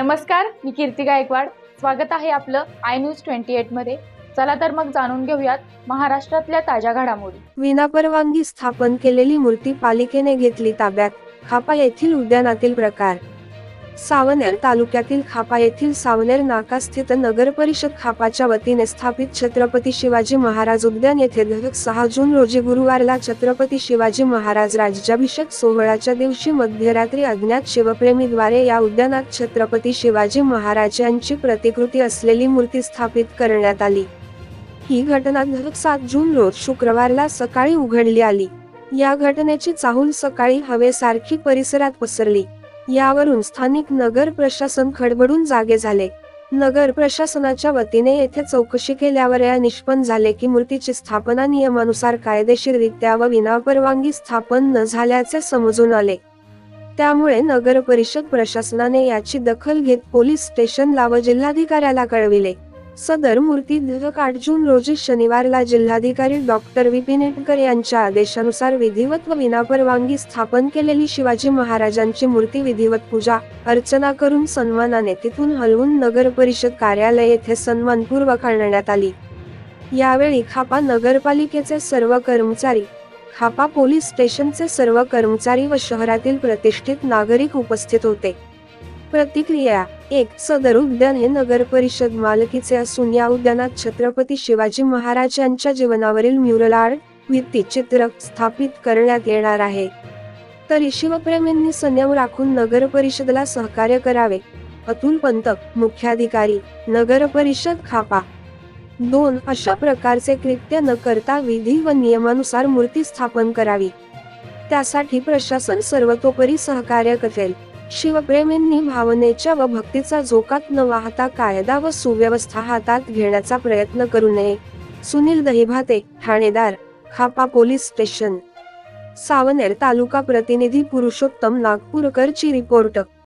नमस्कार मी कीर्ती गायकवाड. स्वागत आहे आपलं आय न्यूज ट्वेंटी एटमध्ये. चला तर मग जाणून घेऊयात महाराष्ट्रातल्या ताज्या घडामोडी. विनापरवानगी स्थापन केलेली मूर्ती पालिकेने घेतली ताब्यात. खापा येथील उद्यानातील प्रकार. सावनेर तालुक्यातील खापा येथील सावनेर नाका स्थित नगर परिषद खापाच्या वतीने स्थापित छत्रपती शिवाजी महाराज उद्यान येथे दिनांक सहा जून रोजी गुरुवारला छत्रपती शिवाजी महाराज राज्याभिषेक सोहळ्याच्या दिवशी मध्यरात्री अज्ञात शिवप्रेमीद्वारे या उद्यानात छत्रपती शिवाजी महाराज यांची प्रतिकृती असलेली मूर्ती स्थापित करण्यात आली. ही घटना धरक सात जून रोज शुक्रवारला सकाळी उघडली आली. या घटनेची चाहूल सकाळी हवेसारखी परिसरात पसरली. यावरून स्थानिक नगर प्रशासन खडबडून जागे झाले. नगर प्रशासनाच्या वतीने येथे चौकशी केल्यावर या निष्पन्न झाले की मूर्तीची स्थापना नियमानुसार कायदेशीररित्या व विनापरवानगी स्थापन न झाल्याचे समजून आले. त्यामुळे नगर परिषद प्रशासनाने याची दखल घेत पोलीस स्टेशनला व जिल्हाधिकाऱ्याला कळविले. सदर मूर्ती दिवक आठ जून रोजी शनिवारला जिल्हाधिकारी डॉक्टर विपिन इटकर यांच्या आदेशानुसार विधिवत व विनापरवानगी स्थापन केलेली शिवाजी महाराजांची मूर्ती विधिवत पूजा अर्चना करून सन्मानाने तिथून हलवून नगर परिषद कार्यालय येथे सन्मानपूर्वक आणण्यात आली. यावेळी खापा नगरपालिकेचे सर्व कर्मचारी खापा पोलीस स्टेशनचे सर्व कर्मचारी व शहरातील प्रतिष्ठित नागरिक उपस्थित होते. प्रतिक्रिया. एक सदर उद्यान हे नगर परिषद मालकीचे असून या उद्यानात छत्रपती शिवाजी महाराज यांच्या जीवनावरील म्युरल आर्ट भित्तीचित्र स्थापित करण्यात येणार आहे. तरी शिवप्रेमींनी संयम राखून नगर परिषदला सहकार्य करावे. अतुल पंतक मुख्याधिकारी नगर परिषद खापा. दोन अशा प्रकारचे कृत्य न करता विधी व नियमानुसार मूर्ती स्थापन करावी. त्यासाठी प्रशासन सर्वतोपरी सहकार्य करेल. शिवप्रेमींनी भावनेच्या व भक्तीचा झोकात न वाहता कायदा व सुव्यवस्था हातात घेण्याचा प्रयत्न करू नये. सुनील दहिभाते ठाणेदार खापा पोलीस स्टेशन. सावनेर तालुका प्रतिनिधी पुरुषोत्तम नागपूरकरची रिपोर्ट.